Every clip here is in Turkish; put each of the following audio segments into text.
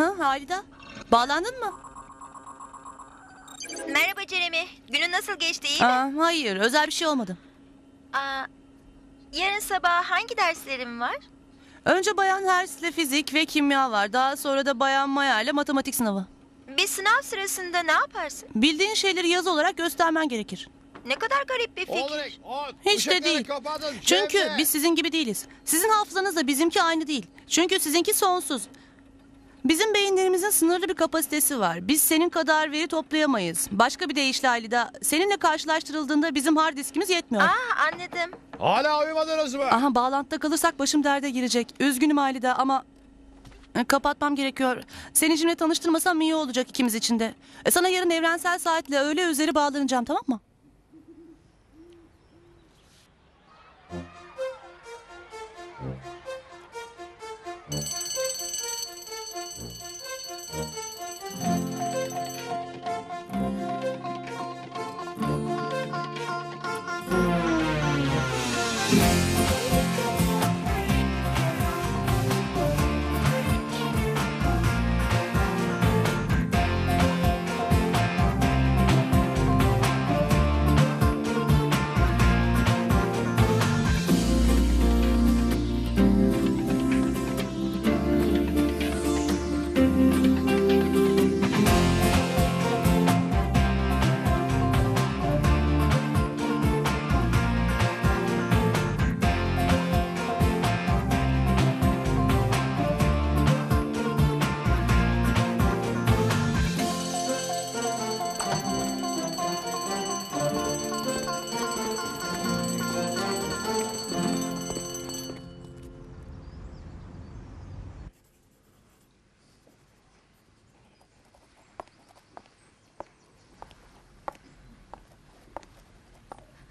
Ha Halida? Bağlandın mı? Merhaba Jeremy. Günün nasıl geçti iyi mi? Aa, hayır özel bir şey olmadı. Aa, yarın sabah hangi derslerim var? Önce Bayan Hers'le fizik ve kimya var. Daha sonra da Bayan Maya ile matematik sınavı. Bir sınav sırasında ne yaparsın? Bildiğin şeyleri yazı olarak göstermen gerekir. Ne kadar garip bir fikir. Ulrich, Hiç de değil. Çünkü biz sizin gibi değiliz. Sizin hafızanızla bizimki aynı değil. Çünkü sizinki sonsuz. Bizim beyinlerimizin sınırlı bir kapasitesi var. Biz senin kadar veri toplayamayız. Başka bir deyişle Halida, seninle karşılaştırıldığında bizim hard diskimiz yetmiyor. Aa anladım. Hala uyumadınız mı? Aha bağlantıda kalırsak başım derde girecek. Üzgünüm Halide ama e, kapatmam gerekiyor. Seni şimdi tanıştırmasam iyi olacak ikimiz için de. E, sana yarın evrensel saatle öğle üzeri bağlanacağım tamam mı?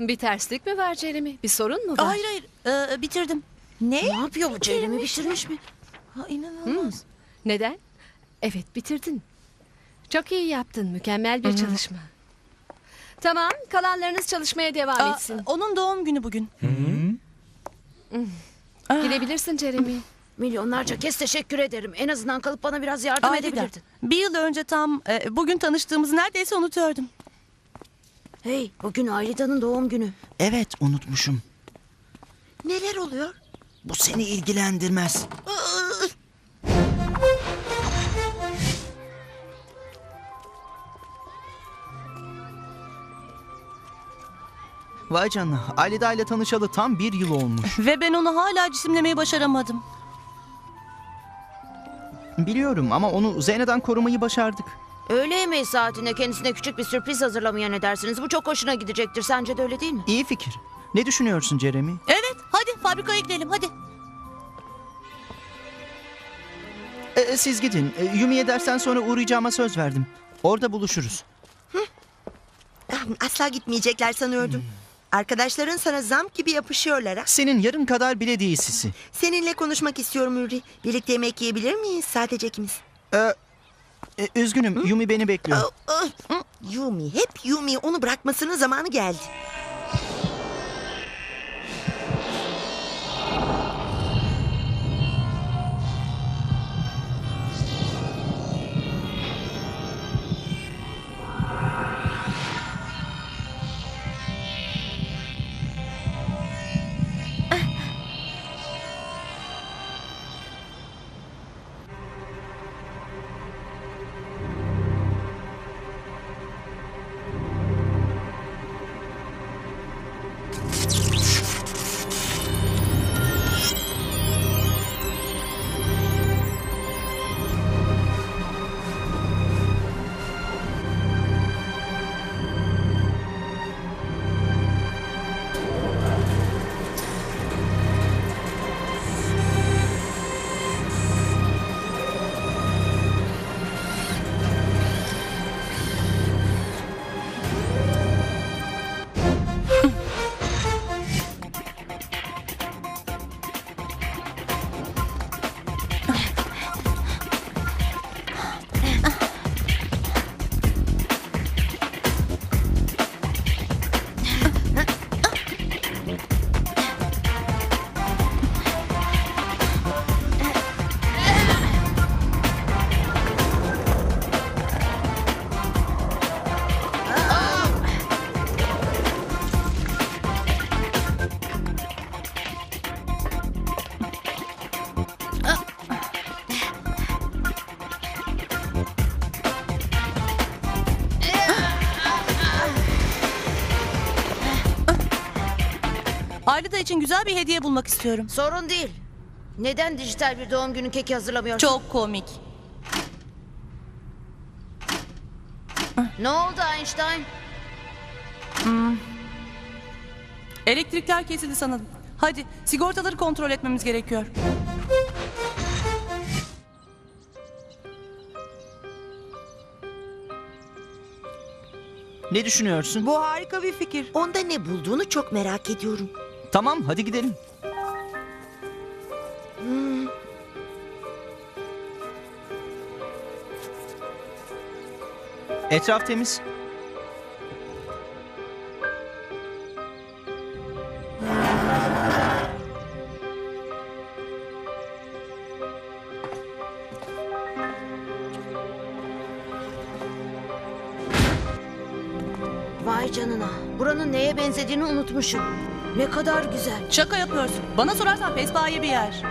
Bir terslik mi var Jeremy? Bir sorun mu var? Hayır hayır e, bitirdim. Ne? Ne yapıyor bu Ceylemi bitirmiş mi? Ha, inanılmaz. Neden? Evet bitirdin. Çok iyi yaptın. Mükemmel bir çalışma. Tamam kalanlarınız çalışmaya devam Aa, etsin. onun doğum günü bugün. Gidebilirsin Jeremy. Milyonlarca kez teşekkür ederim. En azından kalıp bana biraz yardım Halide, edebilirdin. bir yıl önce tam e, bugün tanıştığımızı neredeyse unutuyordum. Hey, bugün Aylida'nın doğum günü. Evet unutmuşum. Neler oluyor? Bu seni ilgilendirmez. Vay canına. Alida ile tanışalı tam bir yıl olmuş. Ve ben onu hala cisimlemeyi başaramadım. Biliyorum ama onu Zeyna'dan korumayı başardık. Öğle yemeği saatinde kendisine küçük bir sürpriz hazırlamaya ne dersiniz? Bu çok hoşuna gidecektir. Sence de öyle değil mi? İyi fikir. Ne düşünüyorsun Jeremy? Evet hadi fabrikaya gidelim hadi. Ee, siz gidin. Ee, Yumi'ye dersten sonra uğrayacağıma söz verdim. Orada buluşuruz. Asla gitmeyecekler sanıyordum. Arkadaşların sana zam gibi yapışıyorlar ha. Senin yarın kadar bile değil Sisi. Seninle konuşmak istiyorum Uri. Birlikte yemek yiyebilir miyiz sadece ikimiz? Ee, e, üzgünüm. Yumi beni bekliyor. Yumi hep Yumi onu bırakmasının zamanı geldi. İçin güzel bir hediye bulmak istiyorum. Sorun değil. Neden dijital bir doğum günü keki hazırlamıyorsun? Çok komik. Ne oldu Einstein? Elektrikler kesildi sanırım. Hadi sigortaları kontrol etmemiz gerekiyor. Ne düşünüyorsun? Bu harika bir fikir. Onda ne bulduğunu çok merak ediyorum. Tamam hadi gidelim. Etraf temiz. Vay canına. Buranın neye benzediğini unutmuşum. Ne kadar güzel. Şaka yapıyorsun. Bana sorarsan pespaye bir yer.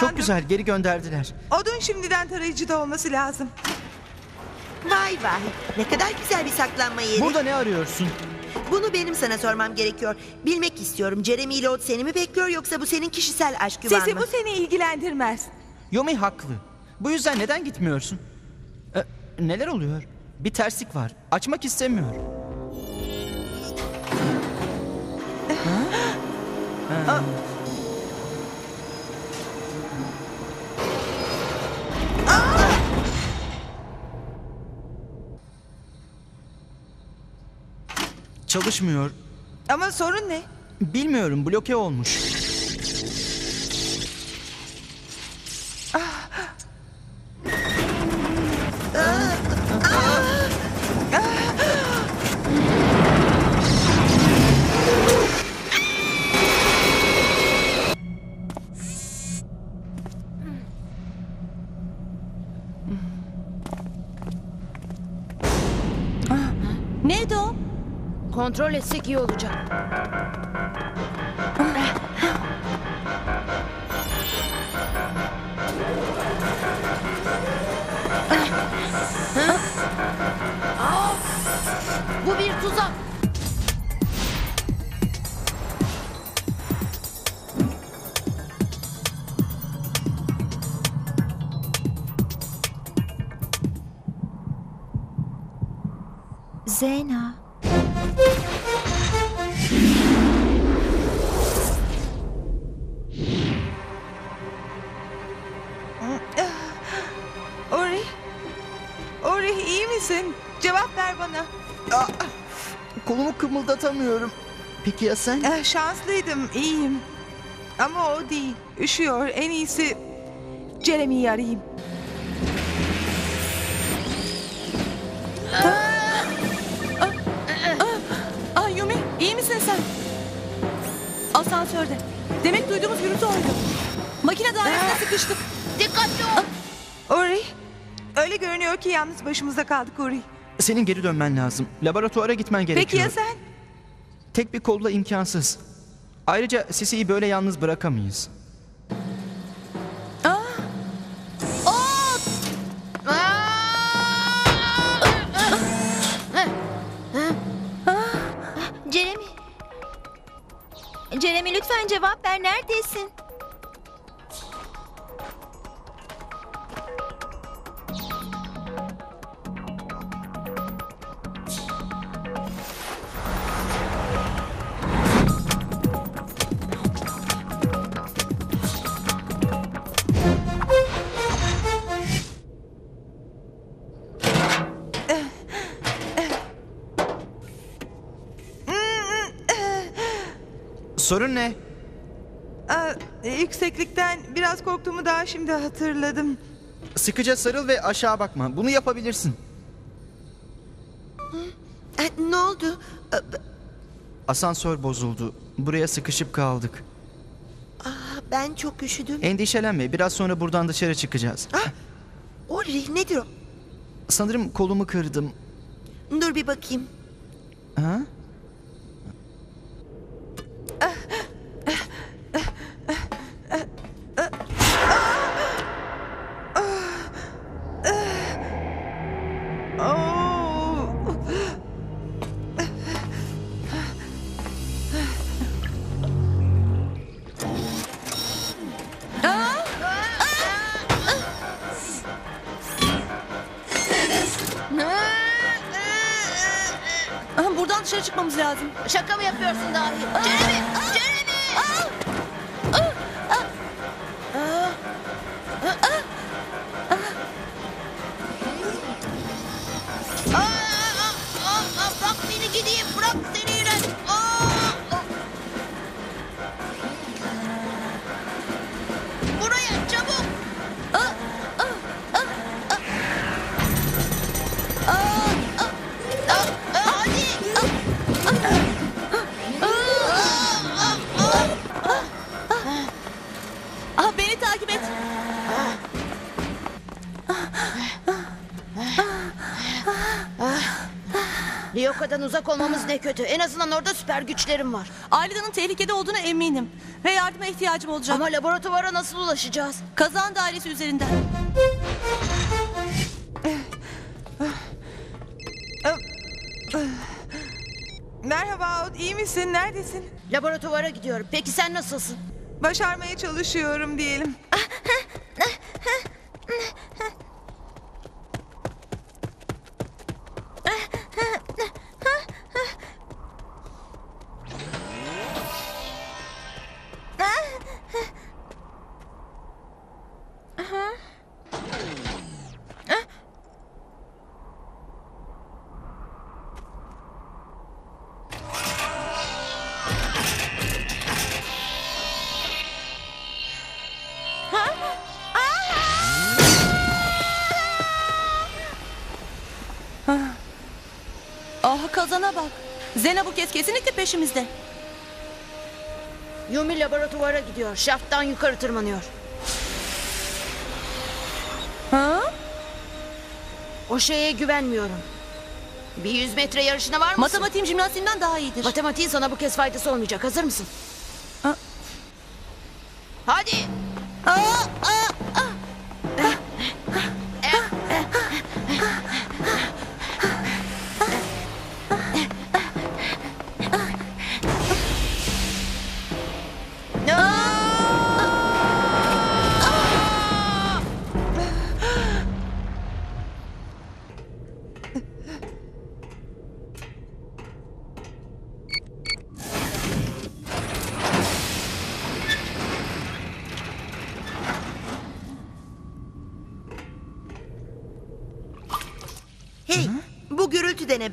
Çok güzel geri gönderdiler. Odun şimdiden tarayıcıda olması lazım. Vay vay. Ne kadar güzel bir saklanma yeri. Burada ne arıyorsun? Bunu benim sana sormam gerekiyor. Bilmek istiyorum. Jeremy ile Odd seni mi bekliyor yoksa bu senin kişisel aşk güven Sesi mı? bu seni ilgilendirmez. Yomi haklı. Bu yüzden neden gitmiyorsun? E, neler oluyor? Bir terslik var. Açmak istemiyor. Çalışmıyor. Ama sorun ne? Bilmiyorum bloke olmuş. Kontrol etsek iyi olacak. Aa! Bu bir tuzak. Zena. Kolumu kımıldatamıyorum. Peki ya sen? Eh, şanslıydım, iyiyim. Ama o değil. Üşüyor. En iyisi Jeremy'yi arayayım. Ah Yumi iyi misin sen? Asansörde. Demek duyduğumuz gürültü oydu. Makine dairesine sıkıştık. Dikkatli ol. Ori, öyle görünüyor ki yalnız başımıza kaldık Ori. Senin geri dönmen lazım. Laboratuvara gitmen gerekiyor. Peki ya sen? Tek bir kolla imkansız. Ayrıca Sisi'yi böyle yalnız bırakamayız. Jeremy. Jeremy lütfen cevap ver. Neredesin? Sorun ne? Aa, yükseklikten biraz korktuğumu daha şimdi hatırladım. Sıkıca sarıl ve aşağı bakma. Bunu yapabilirsin. Eh, ne oldu? Eh, Asansör bozuldu. Buraya sıkışıp kaldık. ah, Ben çok üşüdüm. Endişelenme biraz sonra buradan dışarı çıkacağız. Ulrich nedir o? Sanırım kolumu kırdım. Dur bir bakayım. Ha? something uzak olmamız ne kötü. En azından orada süper güçlerim var. Aila'nın tehlikede olduğuna eminim. Ve yardıma ihtiyacım olacak. Ama laboratuvara nasıl ulaşacağız? Kazan dairesi üzerinden. Merhaba Odd, iyi misin? Neredesin? Laboratuvara gidiyorum. Peki sen nasılsın? Başarmaya çalışıyorum diyelim. Ah kazana bak. Zena bu kez kesinlikle peşimizde. Yumi laboratuvara gidiyor. Şafttan yukarı tırmanıyor. Ha? O şeye güvenmiyorum. Bir yüz metre yarışına var mısın? Matematiğim jimnastiğimden daha iyidir. Matematiğin sana bu kez faydası olmayacak. Hazır mısın?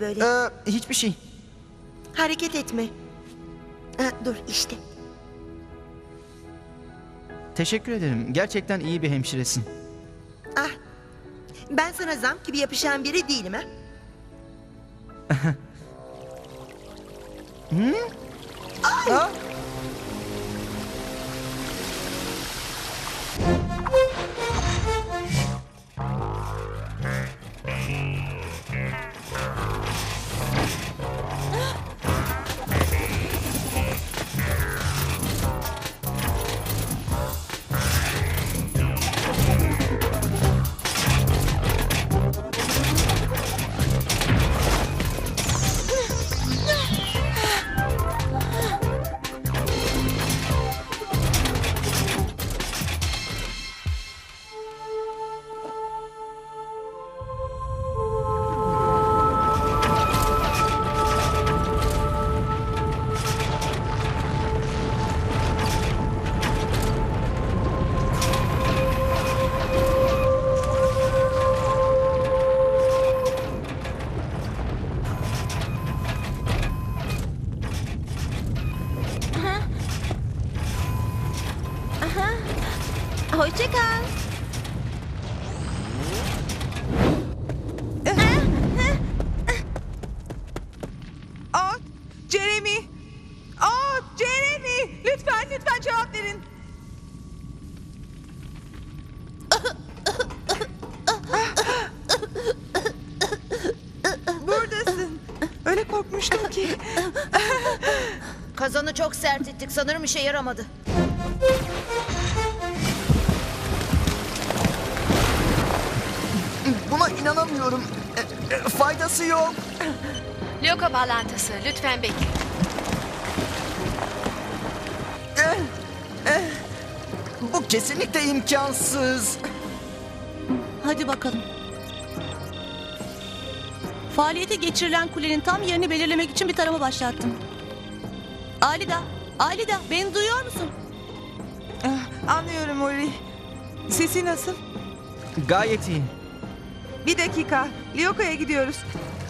Böyle? Ee, hiçbir şey. Hareket etme. Ha, dur işte. Teşekkür ederim. Gerçekten iyi bir hemşiresin. Ah, ben sana zam gibi yapışan biri değilim ha. Aa! Ki. Kazanı çok sert ettik. Sanırım işe yaramadı. Buna inanamıyorum. E, e, faydası yok. Loka bağlantısı. Lütfen bekle. Bu kesinlikle imkansız. Hadi bakalım. Faaliyete geçirilen kulenin tam yerini belirlemek için bir tarama başlattım. Alida, Alida beni duyuyor musun? Ah, Anlıyorum Uri. Sesi nasıl? Gayet iyi. Bir dakika. Lyoka'ya gidiyoruz.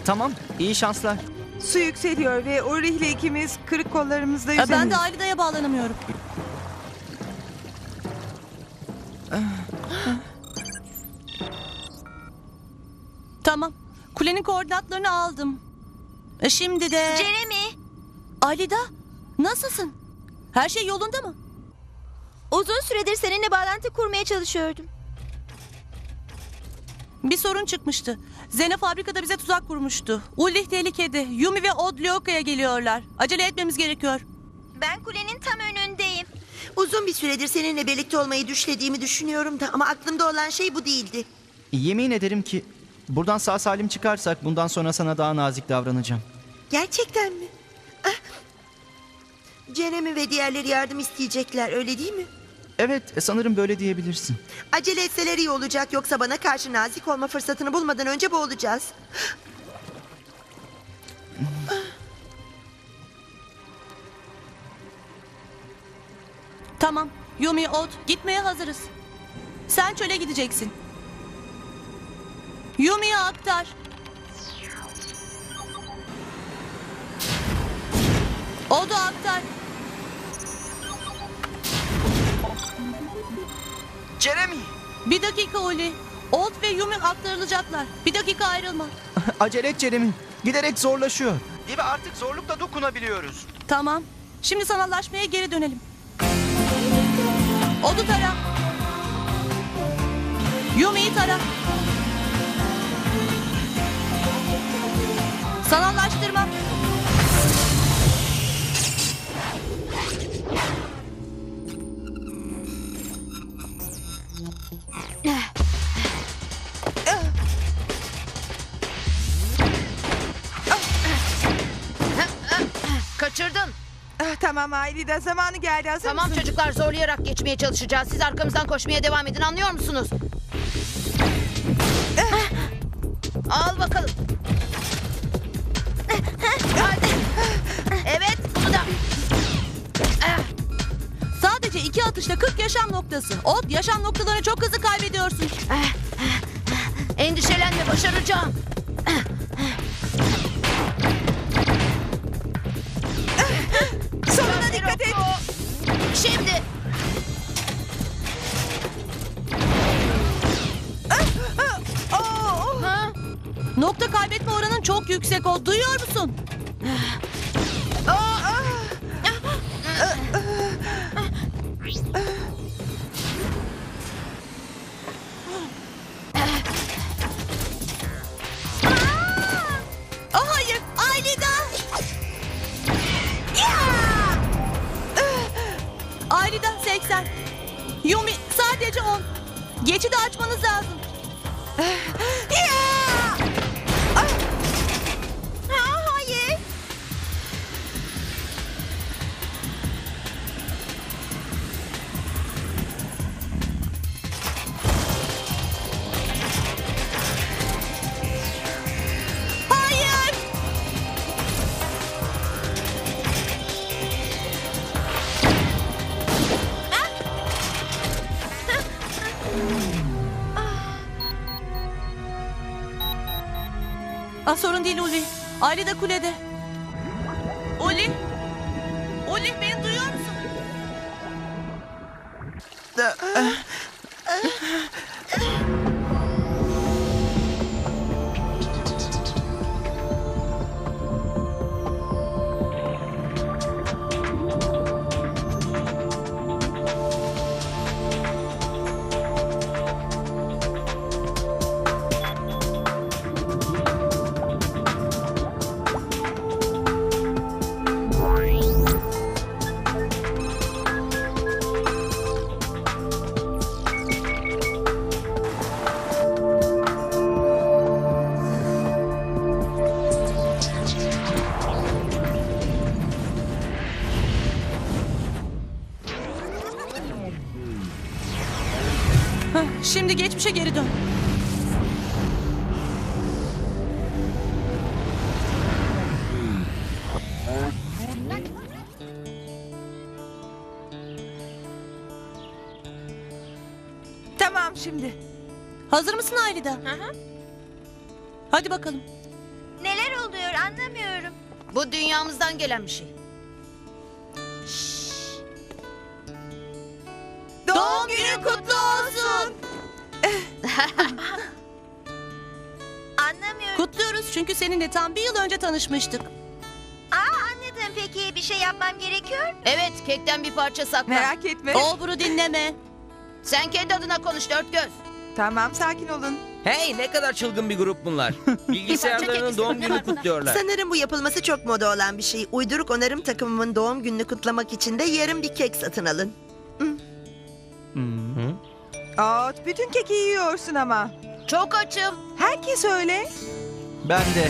Tamam, iyi şanslar. Su yükseliyor ve Uri ile ikimiz kırık kollarımızla Ee, Ben de Alida'ya bağlanamıyorum. Kulenin koordinatlarını aldım. E, Şimdi de... Jeremy, Alida, nasılsın? Her şey yolunda mı? uzun süredir seninle bağlantı kurmaya çalışıyordum. Bir sorun çıkmıştı. Zene fabrikada bize tuzak kurmuştu. Ulrich tehlikede. Yumi ve Od Lyoka'ya geliyorlar. Acele etmemiz gerekiyor. Ben kulenin tam önündeyim. Uzun bir süredir seninle birlikte olmayı düşlediğimi düşünüyorum da ama aklımda olan şey bu değildi. Yemin ederim ki buradan sağ salim çıkarsak bundan sonra sana daha nazik davranacağım. Gerçekten mi? Ah. Jeremy ve diğerleri yardım isteyecekler öyle değil mi? Evet, e, sanırım böyle diyebilirsin. Acele etseler iyi olacak yoksa bana karşı nazik olma fırsatını bulmadan önce boğulacağız. Tamam. Yumi, Od gitmeye hazırız. Sen çöle gideceksin. Yumi'ye aktar. Od'u aktar. Jeremy! Bir dakika Uli. Od ve Yumi aktarılacaklar. Bir dakika ayrılma. Acele et Jeremy. Giderek zorlaşıyor. Değil mi? Artık zorlukla dokunabiliyoruz. Tamam. Şimdi sanallaşmaya geri dönelim. Od'u tara. Yumi'yi tara. Sanallaştırma. Kaçırdın. Ah, tamam Aylida zamanı geldi hazır Tamam mısın? çocuklar zorlayarak geçmeye çalışacağız. Siz arkamızdan koşmaya devam edin anlıyor musunuz? Al bakalım. Hadi. Evet bunu da. Sadece iki atışla 40 yaşam noktası. Od yaşam noktalarını çok hızlı kaybediyorsun. Endişelenme başaracağım. Yüksek o. Duyuyor musun? Ah, sorun değil Uli. Ali de kulede. Uli? Uli beni duyuyor musun? Geçmişe geri dön. Tamam şimdi. Hazır mısın Aylida? Hı hı. Hadi bakalım. Neler oluyor anlamıyorum. Bu dünyamızdan gelen bir şey. Doğum günün kutlu olsun. Anlamıyorum. Kutluyoruz çünkü seninle tam bir yıl önce tanışmıştık. Aa anladım peki bir şey yapmam gerekiyor mu? Evet kekten bir parça sakla. Merak etme. Olbur'u dinleme. Sen kendi adına konuş dört göz. Tamam sakin olun. Hey ne kadar çılgın bir grup bunlar. Bilgisayarlarının doğum günü kutluyorlar. Sanırım bu yapılması çok moda olan bir şey. Uyduruk onarım takımımın doğum gününü kutlamak için de yarım bir kek satın alın. Aa, bütün keki yiyorsun ama. Çok açım. Herkes öyle. Ben de.